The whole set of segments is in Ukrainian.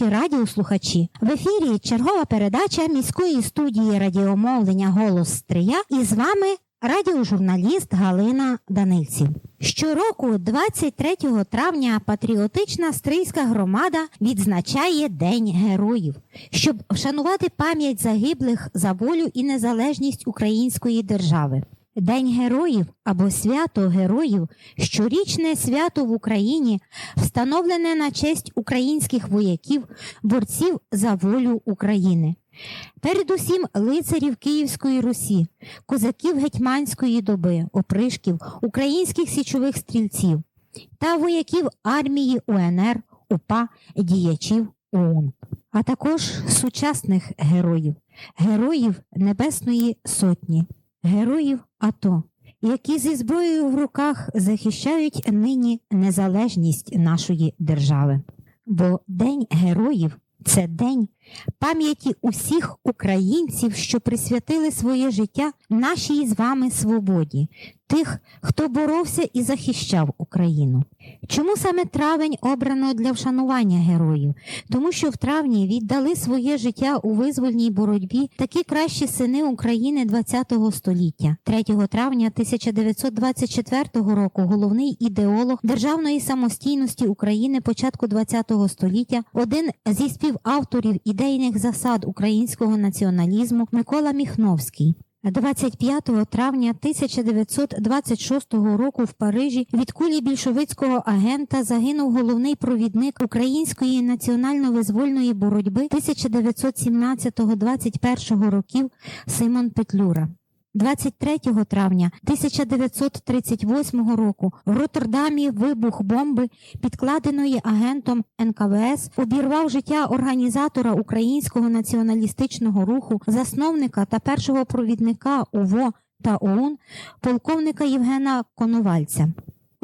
наші радіослухачі. В ефірі чергова передача міської студії радіомовлення Голос Стрия і з вами радіожурналіст Галина Данильців. Щороку, 23 травня, патріотична стрийська громада відзначає День героїв, щоб вшанувати пам'ять загиблих за волю і незалежність української держави. День героїв або свято героїв щорічне свято в Україні, встановлене на честь українських вояків, борців за волю України. Передусім лицарів Київської Русі, козаків гетьманської доби, опришків, українських січових стрільців та вояків армії УНР, УПА, діячів ОУН, а також сучасних героїв, героїв Небесної Сотні, героїв АТО, які зі зброєю в руках захищають нині незалежність нашої держави. Бо День героїв це день пам'яті усіх українців, що присвятили своє життя нашій з вами свободі, тих, хто боровся і захищав Україну. Чому саме травень обрано для вшанування героїв? Тому що в травні віддали своє життя у визвольній боротьбі такі кращі сини України ХХ століття. 3 травня 1924 року головний ідеолог державної самостійності України початку ХХ століття, один зі співавторів ідейних засад українського націоналізму Микола Міхновський. 25 травня 1926 року в Парижі від кулі більшовицького агента загинув головний провідник української національно-визвольної боротьби 1917-21 років Симон Петлюра. 23 травня 1938 року в Роттердамі вибух бомби, підкладеної агентом НКВС, обірвав життя організатора українського націоналістичного руху, засновника та першого провідника УВО та ОУН, полковника Євгена Коновальця.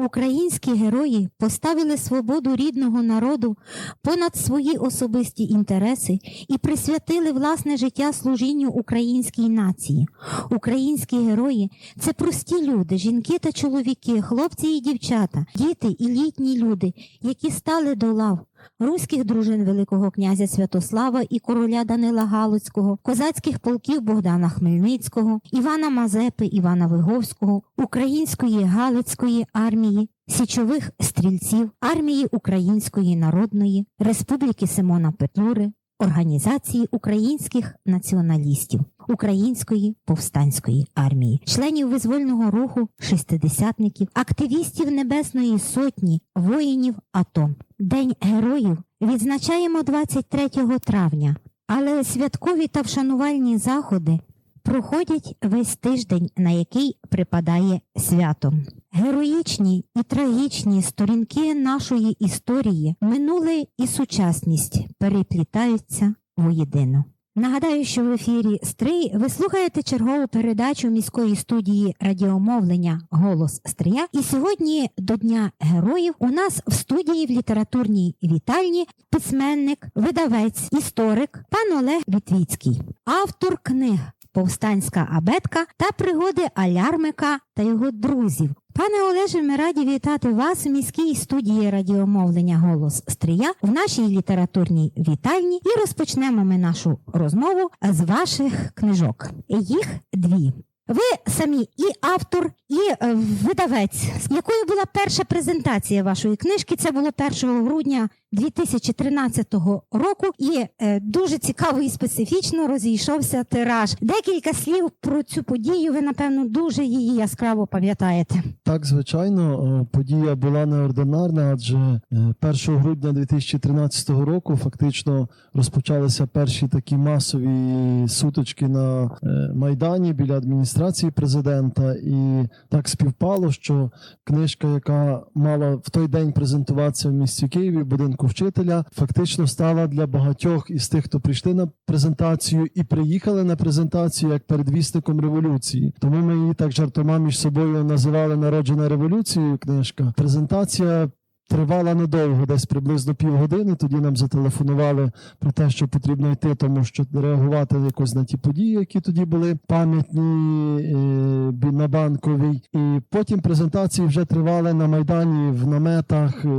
Українські герої поставили свободу рідного народу понад свої особисті інтереси і присвятили власне життя служінню українській нації. Українські герої це прості люди, жінки та чоловіки, хлопці і дівчата, діти і літні люди, які стали до лав. Руських дружин Великого князя Святослава і короля Данила Галицького, козацьких полків Богдана Хмельницького, Івана Мазепи, Івана Виговського, української Галицької армії, січових стрільців, армії Української народної, Республіки Симона Петлюри, Організації українських націоналістів, Української повстанської армії, членів визвольного руху, шестидесятників, активістів Небесної Сотні, воїнів АТО. День героїв відзначаємо 23 травня, але святкові та вшанувальні заходи проходять весь тиждень, на який припадає свято. Героїчні і трагічні сторінки нашої історії, минуле і сучасність переплітаються воєдино. Нагадаю, що в ефірі Стрий ви слухаєте чергову передачу міської студії радіомовлення Голос Стрия. І сьогодні до Дня Героїв у нас в студії в літературній вітальні письменник, видавець, історик пан Олег Вітвіцький, автор книг Повстанська абетка та пригоди Алярмика та його друзів. Пане Олеже, ми раді вітати вас в міській студії радіомовлення Голос Стрия в нашій літературній вітальні. І розпочнемо ми нашу розмову з ваших книжок. Їх дві. Ви самі і автор, і е, видавець. Якою була перша презентація вашої книжки? Це було 1 грудня 2013 року, і е, дуже цікаво і специфічно розійшовся тираж. Декілька слів про цю подію. Ви напевно дуже її яскраво пам'ятаєте. Так, звичайно, е, подія була неординарна, адже е, 1 грудня 2013 року фактично розпочалися перші такі масові сутички на майдані біля адміністрації президента, і так співпало, що книжка, яка мала в той день презентуватися в місті Києві, в будинку вчителя, фактично стала для багатьох із тих, хто прийшли на презентацію і приїхали на презентацію як передвісником революції. Тому ми її так жартома між собою називали народжена революцією. Книжка презентація Тривала недовго, десь приблизно півгодини. Тоді нам зателефонували про те, що потрібно йти, тому що реагувати якось на ті події, які тоді були пам'ятні е, на банковій. І потім презентації вже тривали на майдані в наметах, е,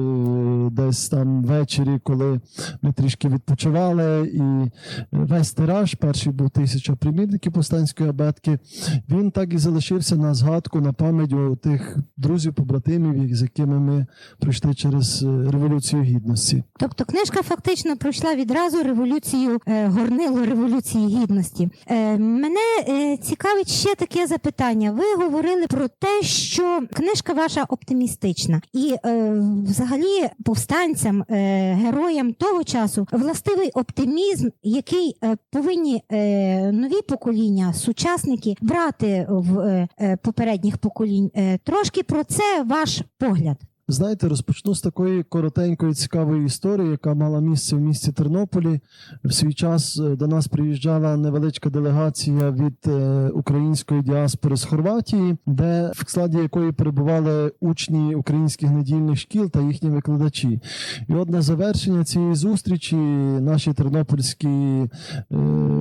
десь там ввечері, коли ми трішки відпочивали. І весь тираж, перший був тисяча примірників повстанської абетки. Він так і залишився на згадку, на пам'ять у тих друзів, побратимів, з якими ми пройшли через е, революцію гідності. Тобто книжка фактично пройшла відразу революцію, е, горнило революції гідності. Е, мене цікавить ще таке запитання. Ви говорили про те, що книжка ваша оптимістична, і взагалі повстанцям, героям того часу властивий оптимізм, який повинні нові покоління, сучасники брати в попередніх поколінь. Трошки про це ваш погляд. Знаєте, розпочну з такої коротенької цікавої історії, яка мала місце в місті Тернополі. В свій час е, до нас приїжджала невеличка делегація від е, української діаспори з Хорватії, де в складі якої перебували учні українських недільних шкіл та їхні викладачі. І от на завершення цієї зустрічі наші тернопільські е,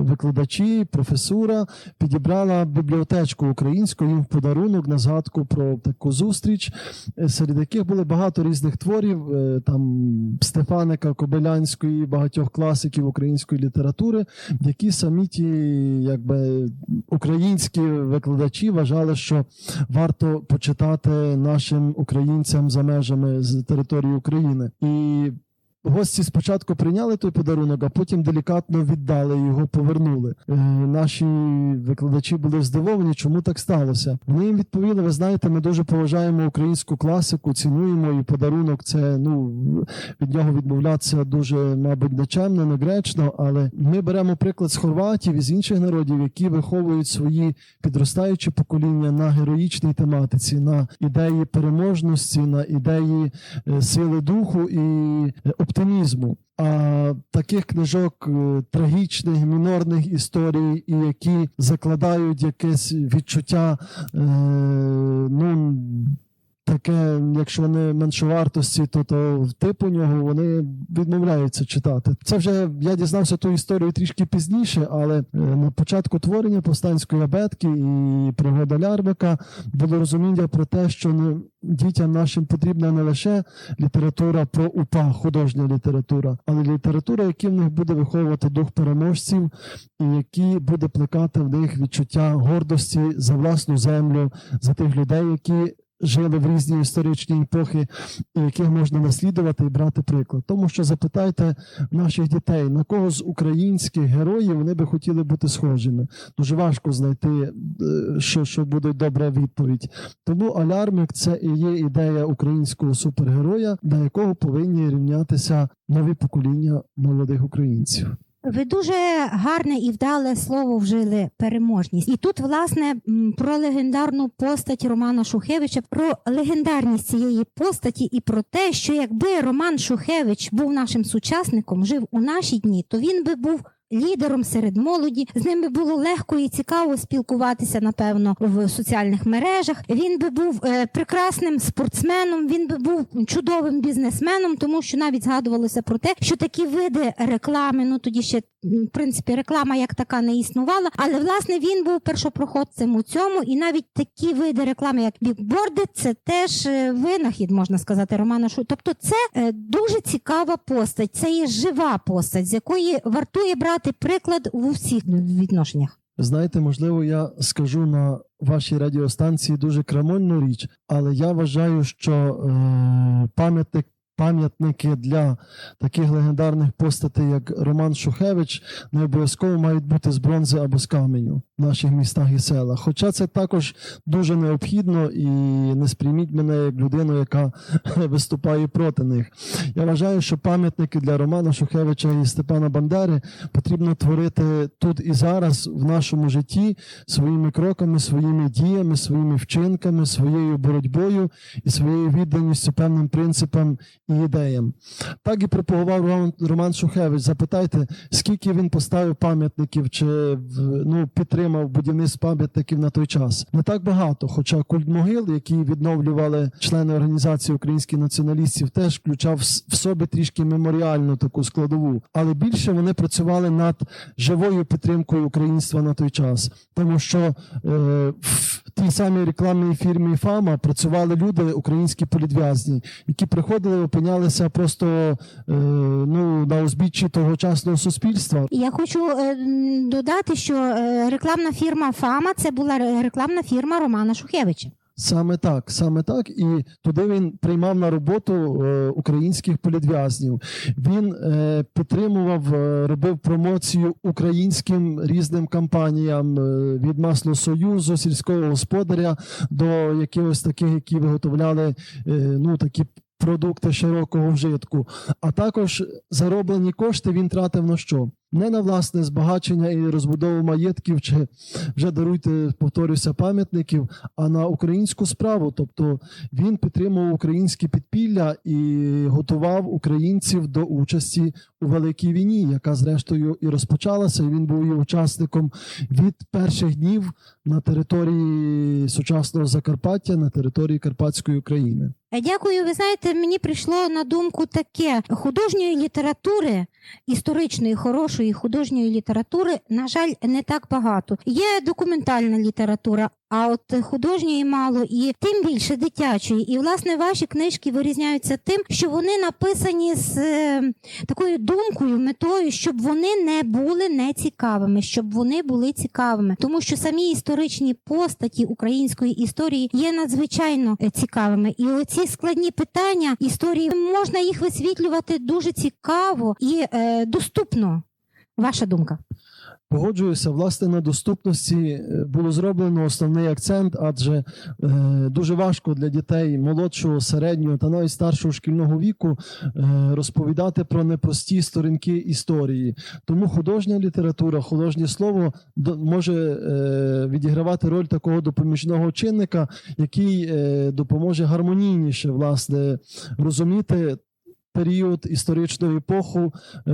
викладачі, професура підібрала бібліотечку українську їм в подарунок на згадку про таку зустріч, серед яких були багато різних творів, е, там Стефаника Кобилянської, багатьох класиків української літератури, які самі ті, якби українські викладачі вважали, що варто почитати нашим українцям за межами з території України. І Гості спочатку прийняли той подарунок, а потім делікатно віддали його, повернули. Е, наші викладачі були здивовані, чому так сталося. Вони їм відповіли: ви знаєте, ми дуже поважаємо українську класику, цінуємо і подарунок. Це ну від нього відмовлятися дуже, мабуть, нечемно, негречно. Але ми беремо приклад з хорватів і з інших народів, які виховують свої підростаючі покоління на героїчній тематиці, на ідеї переможності, на ідеї е, сили духу і е, оптимізму. А таких книжок е, трагічних, мінорних історій, і які закладають якесь відчуття, е, ну. Таке, якщо не меншовартості, то, то типу нього вони відмовляються читати. Це вже я дізнався ту історію трішки пізніше, але е, на початку творення повстанської абетки і пригода Лярбика було розуміння про те, що не, дітям нашим потрібна не лише література про УПА, художня література, але література, яка в них буде виховувати дух переможців, і які буде плекати в них відчуття гордості за власну землю, за тих людей, які жили в різні історичні епохи, яких можна наслідувати і брати приклад. Тому що запитайте наших дітей, на кого з українських героїв вони би хотіли бути схожими. Дуже важко знайти, е, що, що буде добра відповідь. Тому алярмик це і є ідея українського супергероя, на якого повинні рівнятися нові покоління молодих українців. Ви дуже гарне і вдале слово вжили переможність. І тут, власне, про легендарну постать Романа Шухевича, про легендарність цієї постаті і про те, що якби Роман Шухевич був нашим сучасником, жив у наші дні, то він би був. Лідером серед молоді з ним би було легко і цікаво спілкуватися, напевно, в соціальних мережах. Він би був е, прекрасним спортсменом, він би був чудовим бізнесменом, тому що навіть згадувалося про те, що такі види реклами, ну тоді ще в принципі реклама як така не існувала. Але власне він був першопроходцем у цьому, і навіть такі види реклами, як бікборди, це теж е, винахід, можна сказати, Романа Шу. Тобто, це е, дуже цікава постать, це є жива постать, з якої вартує брати приклад у всіх відношеннях. Знаєте, можливо, я скажу на вашій радіостанції дуже крамольну річ, але я вважаю, що е, пам'ятник. Пам'ятники для таких легендарних постатей, як Роман Шухевич, не обов'язково мають бути з бронзи або з каменю в наших містах і селах. Хоча це також дуже необхідно і не сприйміть мене як людину, яка виступає проти них. Я вважаю, що пам'ятники для Романа Шухевича і Степана Бандери потрібно творити тут і зараз в нашому житті своїми кроками, своїми діями, своїми вчинками, своєю боротьбою і своєю відданістю певним принципам і ідеям. Так і пропагував Роман, Шухевич. Запитайте, скільки він поставив пам'ятників чи в- ну, підтримав будівництво пам'ятників на той час. Не так багато. Хоча культ могил, які відновлювали члени організації українських націоналістів, теж включав в в собі трішки меморіальну таку складову. Але більше вони працювали над живою підтримкою українства на той час, тому що е, в тій самій рекламній фірмі Фама працювали люди, українські політв'язні, які приходили, опинялися просто е, ну, на узбіччі тогочасного суспільства. Я хочу е, додати, що е, рекламна фірма Фама це була рекламна фірма Романа Шухевича. Саме так, саме так. І туди він приймав на роботу е, українських політв'язнів. Він е, підтримував, е, робив промоцію українським різним кампаніям е, від масло союзу, сільського господаря до якихось таких, які виготовляли е, ну такі. Продукти широкого вжитку, а також зароблені кошти він тратив на що? Не на власне збагачення і розбудову маєтків, чи вже даруйте, повторюся, пам'ятників, а на українську справу. Тобто він підтримував українське підпілля і готував українців до участі у великій війні, яка зрештою і розпочалася. І він був її учасником від перших днів на території сучасного Закарпаття, на території Карпатської України. Е, Дякую. Ви знаєте, мені прийшло на думку таке: художньої літератури, історичної, хорошої художньої літератури, на жаль, не так багато. Є документальна література, а от художньої мало, і тим більше дитячої. І власне ваші книжки вирізняються тим, що вони написані з е, такою думкою, метою, щоб вони не були нецікавими, щоб вони були цікавими, тому що самі історичні постаті української історії є надзвичайно е, цікавими. І оці складні питання історії можна їх висвітлювати дуже цікаво і е, доступно. Ваша думка? Погоджуюся, власне, на доступності е, було зроблено основний акцент, адже е, дуже важко для дітей молодшого, середнього та навіть старшого шкільного віку е, розповідати про непрості сторінки історії. Тому художня література, художнє слово до- може е, відігравати роль такого допоміжного чинника, який е, допоможе гармонійніше власне розуміти. Період історичну епоху, е,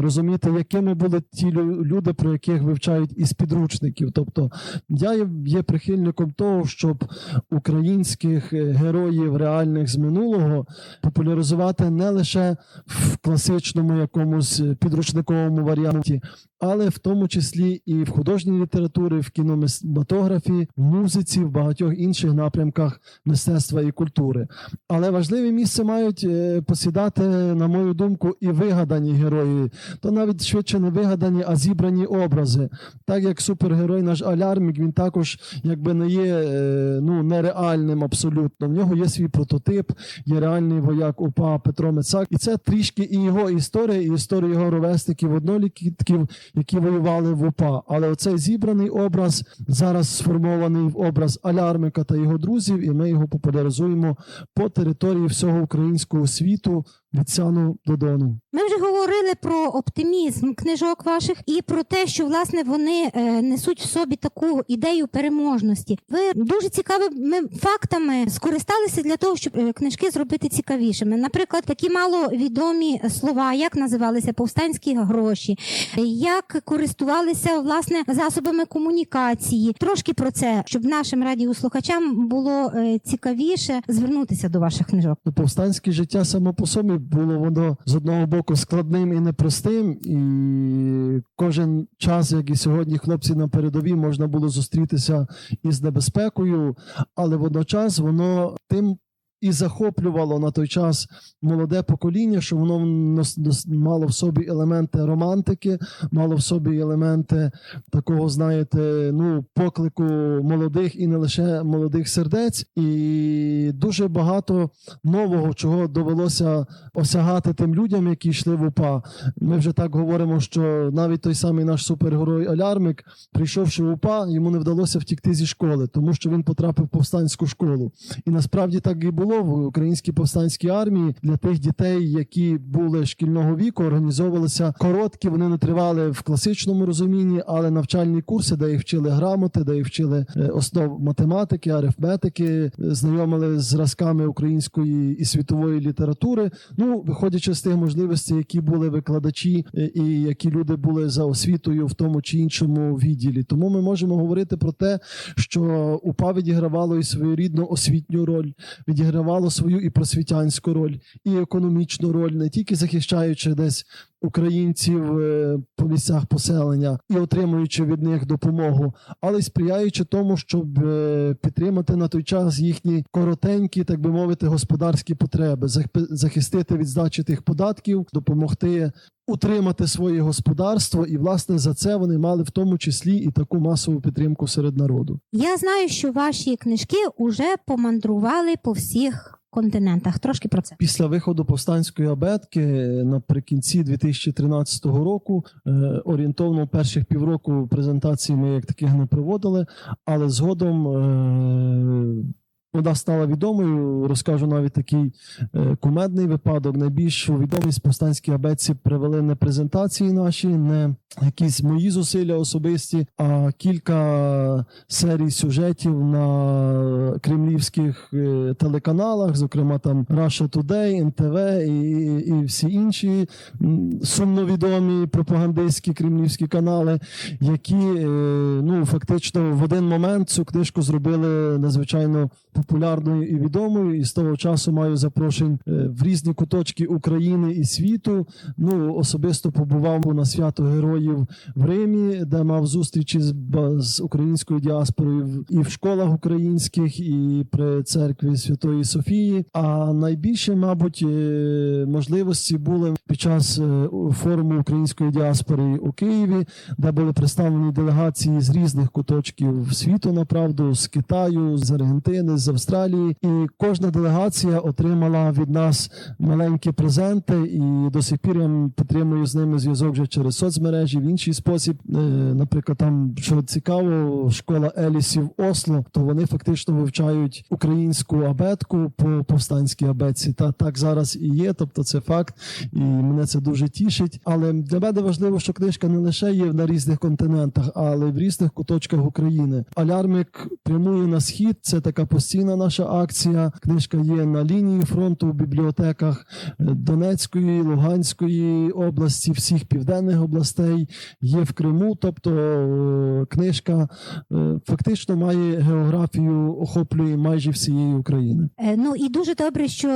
розуміти, якими були ті лю- люди, про яких вивчають із підручників. Тобто я є, є прихильником того, щоб українських е, героїв реальних з минулого популяризувати не лише в класичному якомусь е, підручниковому варіанті, але в тому числі і в художній літературі, в кінематографії, в музиці, в багатьох інших напрямках мистецтва і культури. Але важливе місце мають е, посідати, на мою думку, і вигадані герої, то навіть швидше не вигадані, а зібрані образи. Так як супергерой наш Алярмік, він також якби не є е, ну, нереальним абсолютно. В нього є свій прототип, є реальний вояк УПА Петро Мицак. І це трішки і його історія, і історія його ровесників, однолітків, які воювали в УПА. Але оцей зібраний образ зараз сформований в образ Алярмика та його друзів, і ми його популяризуємо по території всього українського світу від Сяну Ми вже говорили про оптимізм книжок ваших і про те, що власне вони е, несуть в собі таку ідею переможності. Ви дуже цікавими фактами скористалися для того, щоб е, книжки зробити цікавішими. Наприклад, такі маловідомі слова, як називалися повстанські гроші, як користувалися власне засобами комунікації. Трошки про це, щоб нашим радіослухачам було е, цікавіше звернутися до ваших книжок. Ну, Повстанське життя само по собі було воно з одного боку складним і непростим, і кожен час, як і сьогодні, хлопці на передовій можна було зустрітися із небезпекою, але водночас воно тим. І захоплювало на той час молоде покоління, що воно мало в собі елементи романтики, мало в собі елементи такого, знаєте, ну поклику молодих і не лише молодих сердець, і дуже багато нового, чого довелося осягати тим людям, які йшли в УПА. Ми вже так говоримо, що навіть той самий наш супергерой Алярмик, прийшовши в УПА, йому не вдалося втікти зі школи, тому що він потрапив в повстанську школу. І насправді так і було, було в українській повстанській армії для тих дітей, які були шкільного віку, організовувалися короткі. Вони не тривали в класичному розумінні, але навчальні курси, де їх вчили грамоти, де їх вчили е, основ математики, арифметики, знайомили з зразками української і світової літератури. Ну, виходячи з тих можливостей, які були викладачі е, і які люди були за освітою в тому чи іншому відділі. Тому ми можемо говорити про те, що УПА відігравало і свою рідну освітню роль, відігравало свою і просвітянську роль, і економічну роль, не тільки захищаючи десь українців е, по місцях поселення і отримуючи від них допомогу, але й сприяючи тому, щоб е, підтримати на той час їхні коротенькі, так би мовити, господарські потреби, захи- захистити від здачі тих податків, допомогти утримати своє господарство, і власне за це вони мали в тому числі і таку масову підтримку серед народу. Я знаю, що ваші книжки уже помандрували по всіх континентах. Трошки про це. Після виходу повстанської абетки е, наприкінці 2013 року, е, орієнтовно перших півроку презентації ми як таких не проводили, але згодом. Вона стала відомою, розкажу навіть такий е, кумедний випадок. Найбільшу відомість повстанській абетці привели не презентації наші, не якісь мої зусилля особисті, а кілька серій сюжетів на кремлівських е, телеканалах, зокрема там Russia Today, НТВ і, і всі інші сумновідомі пропагандистські кремлівські канали, які е, ну фактично в один момент цю книжку зробили надзвичайно популярною і відомою. І з того часу маю запрошень е, в різні куточки України і світу. Ну особисто побував на свято героїв в Римі, де мав зустрічі з, з українською діаспорою і в школах українських, і при церкві Святої Софії. А найбільше, мабуть, е, можливості були під час е, форуму української діаспори у Києві, де були представлені делегації з різних куточків світу, направду з Китаю, з Аргентини, з Австралії, і кожна делегація отримала від нас маленькі презенти, і до сих пір я підтримую з ними зв'язок вже через соцмережі в інший спосіб. Е, Наприклад, там що цікаво, школа Елісів Осло, то вони фактично вивчають українську абетку по повстанській абетці. Та так зараз і є. Тобто, це факт, і мене це дуже тішить. Але для мене важливо, що книжка не лише є на різних континентах, але й в різних куточках України. Алярмик прямує на схід. Це така постійна наша акція. Книжка є на лінії фронту в бібліотеках е, Донецької, Луганської області, всіх південних областей. Є в Криму. Тобто е, книжка е, фактично має географію, охоплює майже всієї України. Ну і дуже добре, що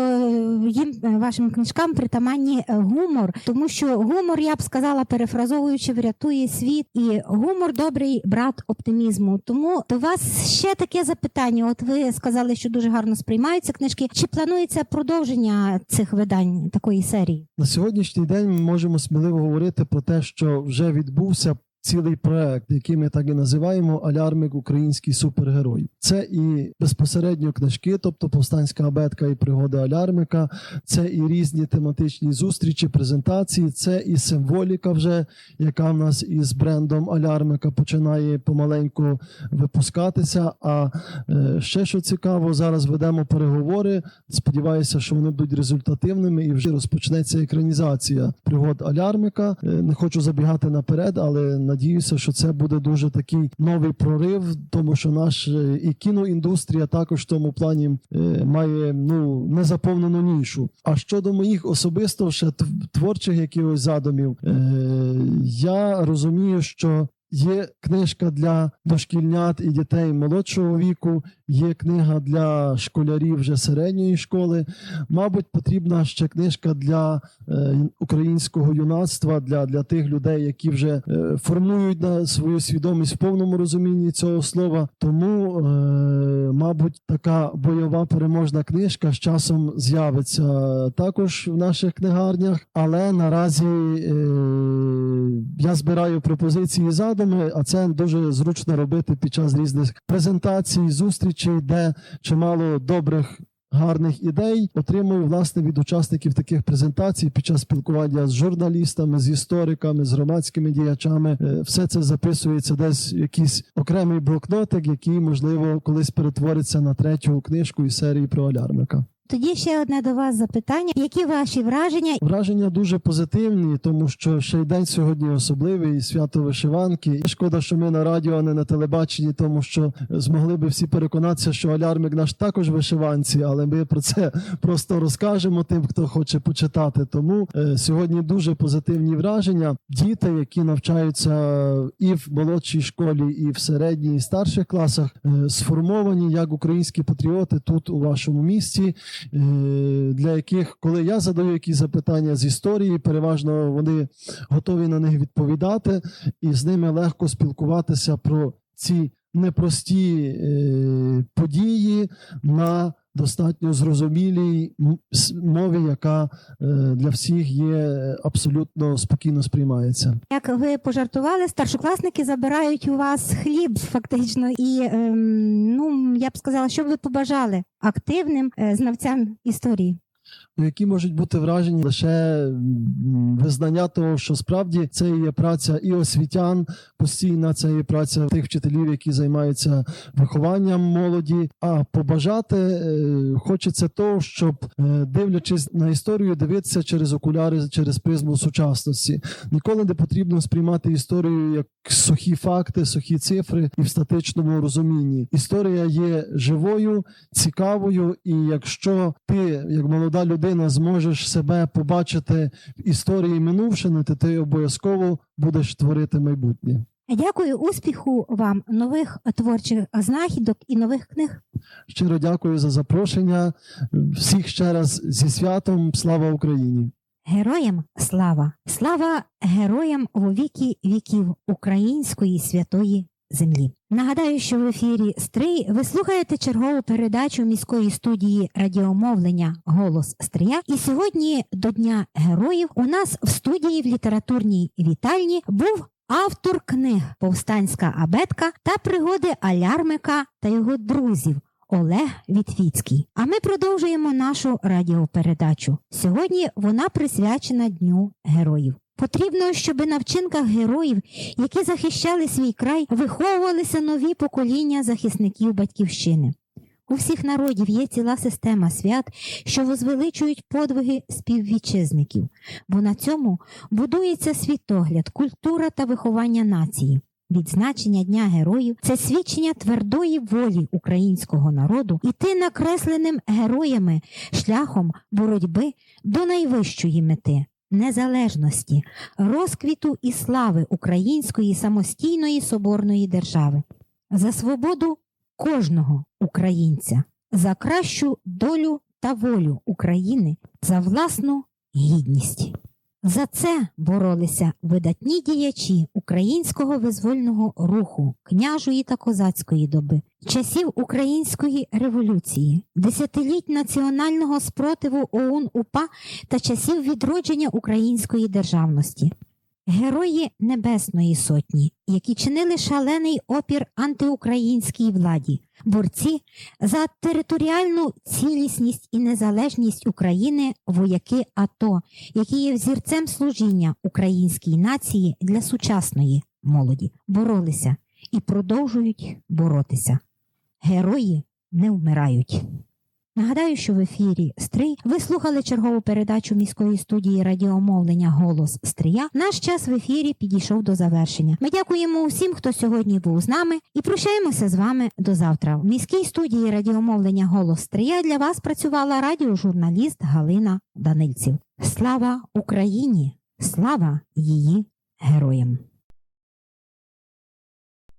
їм вашим книжкам притаманні гумор, тому що гумор, я б сказала, перефразовуючи, врятує світ, і гумор добрий брат оптимізму. Тому до вас ще таке запитання. От ви сказали, що дуже гарно сприймаються книжки. Чи планується продовження цих видань такої серії? На сьогоднішній день ми можемо сміливо говорити про те, що вже відбувся цілий проект, який ми так і називаємо Алярмик Український супергерой. Це і безпосередньо книжки, тобто повстанська абетка і пригоди Алярмика, це і різні тематичні зустрічі, презентації, це і символіка, вже яка в нас із брендом Алярмика починає помаленьку випускатися. А е, ще що цікаво, зараз ведемо переговори. Сподіваюся, що вони будуть результативними і вже розпочнеться екранізація пригод Алярмика. Е, Не хочу забігати наперед, але надіюся, що це буде дуже такий новий прорив, тому що наш е, і кіноіндустрія також в тому плані е, має ну незаповнену нішу. А щодо моїх особисто ще тв- творчих якихось задумів, е, я розумію, що Є книжка для дошкільнят і дітей молодшого віку, є книга для школярів вже середньої школи. Мабуть, потрібна ще книжка для е, українського юнацтва, для, для тих людей, які вже е, формують на свою свідомість в повному розумінні цього слова. Тому, е, мабуть, така бойова переможна книжка з часом з'явиться також в наших книгарнях, але наразі я збираю пропозиції задуми, а це дуже зручно робити під час різних презентацій, зустрічей, де чимало добрих. Гарних ідей отримую власне від учасників таких презентацій під час спілкування з журналістами, з істориками, з громадськими діячами. Е, Все це записується десь в якийсь окремий блокнотик, який можливо колись перетвориться на третю книжку із серії про Алярмика. Тоді ще одне до вас запитання: які ваші враження? Враження дуже позитивні, тому що ще й день сьогодні особливий, свято вишиванки. Шкода, що ми на радіо, а не на телебаченні, тому що змогли би всі переконатися, що алярмик наш також вишиванці, але ми про це просто розкажемо тим, хто хоче почитати. Тому е, сьогодні дуже позитивні враження. Діти, які навчаються і в молодшій школі, і в середній, і старших класах, е, сформовані як українські патріоти тут у вашому місті. Е, для яких, коли я задаю якісь запитання з історії, переважно вони готові на них відповідати, і з ними легко спілкуватися про ці непрості е, події на достатньо зрозумілій мові, яка е, для всіх є абсолютно спокійно сприймається. Як ви пожартували, старшокласники забирають у вас хліб фактично, і ем, ну я б сказала, що б ви побажали активним е, знавцям історії. Ну, які можуть бути вражені лише визнання того, що справді це є праця і освітян, постійна це є праця тих вчителів, які займаються вихованням молоді. А побажати е, хочеться того, щоб е, дивлячись на історію, дивитися через окуляри, через призму сучасності. Ніколи не потрібно сприймати історію як сухі факти, сухі цифри і в статичному розумінні. Історія є живою, цікавою, і якщо ти, як молода людина, зможеш себе побачити в історії минувшини, то ти обов'язково будеш творити майбутнє. Дякую, успіху вам, нових творчих знахідок і нових книг. Щиро дякую за запрошення. Всіх ще раз зі святом. Слава Україні! Героям слава! Слава героям у віки віків української святої землі. Нагадаю, що в ефірі Стрий ви слухаєте чергову передачу міської студії радіомовлення Голос Стрия. І сьогодні до Дня героїв у нас в студії в літературній вітальні був. Автор книг Повстанська абетка та пригоди Алярмика та його друзів Олег Вітвіцький. А ми продовжуємо нашу радіопередачу. Сьогодні вона присвячена Дню героїв. Потрібно, щоб на вчинках героїв, які захищали свій край, виховувалися нові покоління захисників батьківщини. У всіх народів є ціла система свят, що возвеличують подвиги співвітчизників, бо на цьому будується світогляд, культура та виховання нації. Відзначення Дня героїв це свідчення твердої волі українського народу іти накресленим героями шляхом боротьби до найвищої мети незалежності, розквіту і слави української самостійної соборної держави, за свободу кожного українця, за кращу долю та волю України, за власну гідність. За це боролися видатні діячі українського визвольного руху, княжої та козацької доби, часів української революції, десятиліть національного спротиву ОУН УПА та часів відродження української державності. Герої Небесної Сотні, які чинили шалений опір антиукраїнській владі, борці за територіальну цілісність і незалежність України, вояки АТО, які є взірцем служіння українській нації для сучасної молоді, боролися і продовжують боротися. Герої не вмирають. Нагадаю, що в ефірі Стрий ви слухали чергову передачу міської студії радіомовлення Голос Стрия. Наш час в ефірі підійшов до завершення. Ми дякуємо усім, хто сьогодні був з нами, і прощаємося з вами до завтра. В міській студії радіомовлення Голос Стрия для вас працювала радіожурналіст Галина Данильців. Слава Україні! Слава її героям!